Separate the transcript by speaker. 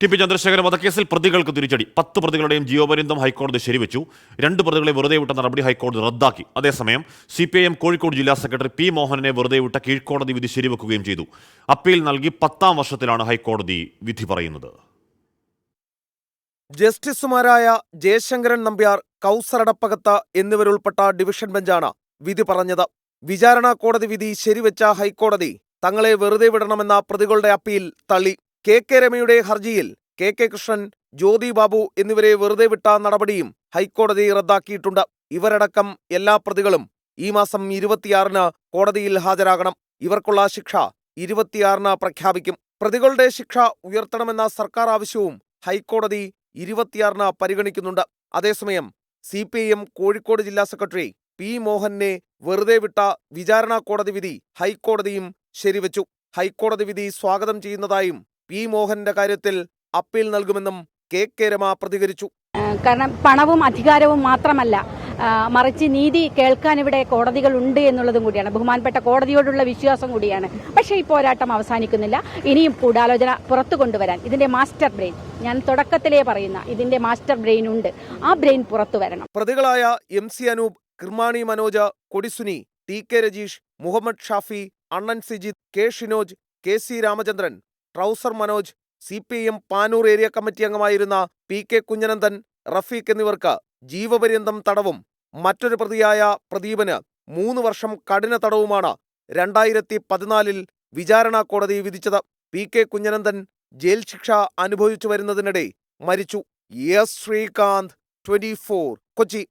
Speaker 1: T P Chandrasekharan വധക്കേസിൽ പ്രതികൾക്ക് തിരിച്ചടി. പത്ത് പ്രതികളുടെയും ജീവപര്യന്തം ഹൈക്കോടതി ശരിവെച്ചു. രണ്ട് പ്രതികളെ വെറുതെ വിട്ട നടപടി ഹൈക്കോടതി റദ്ദാക്കി. അതേസമയം C P I M Kozhikode ജില്ലാ സെക്രട്ടറി പി മോഹനനെ വെറുതെ വിട്ട കീഴ്ക്കോടതി വിധി ശരിവെക്കുകയും ചെയ്തു. അപ്പീൽ നൽകി പത്താം വർഷത്തിലാണ് ഹൈക്കോടതി വിധി പറയുന്നത്.
Speaker 2: ജസ്റ്റിസുമാരായ ജയശങ്കരൻ നമ്പ്യാർ കൗസറടപ്പകത്ത എന്നിവരുൾപ്പെട്ട ഡിവിഷൻ ബെഞ്ചാണ് വിധി പറഞ്ഞത്. വിചാരണ കോടതി വിധി ശരിവെച്ച ഹൈക്കോടതി തങ്ങളെ വെറുതെ വിടണമെന്ന പ്രതികളുടെ അപ്പീൽ തള്ളി. കെ കെ രമയുടെ ഹർജിയിൽ കെ കെ കൃഷ്ണൻ ജ്യോതി ബാബു എന്നിവരെ വെറുതെ വിട്ട നടപടിയും ഹൈക്കോടതി റദ്ദാക്കിയിട്ടുണ്ട്. ഇവരടക്കം എല്ലാ പ്രതികളും ഈ മാസം ഇരുപത്തിയാറിന് കോടതിയിൽ ഹാജരാകണം. ഇവർക്കുള്ള ശിക്ഷ ഇരുപത്തിയാറിന് പ്രഖ്യാപിക്കും. പ്രതികളുടെ ശിക്ഷ ഉയർത്തണമെന്ന സർക്കാർ ആവശ്യവും ഹൈക്കോടതി ഇരുപത്തിയാറിന് പരിഗണിക്കുന്നുണ്ട്. അതേസമയം C P I M Kozhikode ജില്ലാ സെക്രട്ടറി പി മോഹനെ വെറുതെ വിട്ട വിചാരണ കോടതി വിധി ഹൈക്കോടതിയും ശരിവച്ചു. ഹൈക്കോടതി വിധി സ്വാഗതം ചെയ്യുന്നതായും പി. മോഹന്റെ കാര്യത്തിൽ അപ്പീൽ നൽകുമെന്നും കെ. കെ. രമ പ്രതികരിച്ചു.
Speaker 3: കാരണം പണവും അധികാരവും മാത്രമല്ല മറിച്ച് നീതി കേൾക്കാൻ ഇവിടെ കോടതികൾ ഉണ്ട് എന്നുള്ളതും കൂടിയാണ്. ബഹുമാനപ്പെട്ട കോടതിയോടുള്ള വിശ്വാസം കൂടിയാണ്. പക്ഷേ ഈ പോരാട്ടം അവസാനിക്കുന്നില്ല. ഇനിയും കൂടാലോചന പുറത്തു കൊണ്ടുവരാൻ. ഇതിന്റെ മാസ്റ്റർ ബ്രെയിൻ ഞാൻ തുടക്കത്തിലേ പറയുന്ന ഇതിന്റെ മാസ്റ്റർ ബ്രെയിൻ ഉണ്ട്. ആ ബ്രെയിൻ പുറത്തു വരണം.
Speaker 2: പ്രതികളായ M. C. Anoop Kirmani Manoj Kodi Suni T. K. Rajeesh Muhammad Shafi Annan Sijith K. Shinoj K. C. Ramachandran trouser Manoj C P M Panoor area committee അംഗമായിരുന്ന P K Kunhanandan Rafeeq എന്നിവർക്ക് ജീവപര്യന്തം തടവും മറ്റൊരു പ്രതിയായ പ്രദീപന് മൂന്ന് വർഷം കഠിന തടവുമാണ് രണ്ടായിരത്തി പതിനാലിൽ വിചാരണ കോടതി വിധിച്ചത്. പി കെ കുഞ്ഞനന്ദൻ ജയിൽ ശിക്ഷ അനുഭവിച്ചു വരുന്നതിനിടെ മരിച്ചു. S Sreekanth twenty Kochi.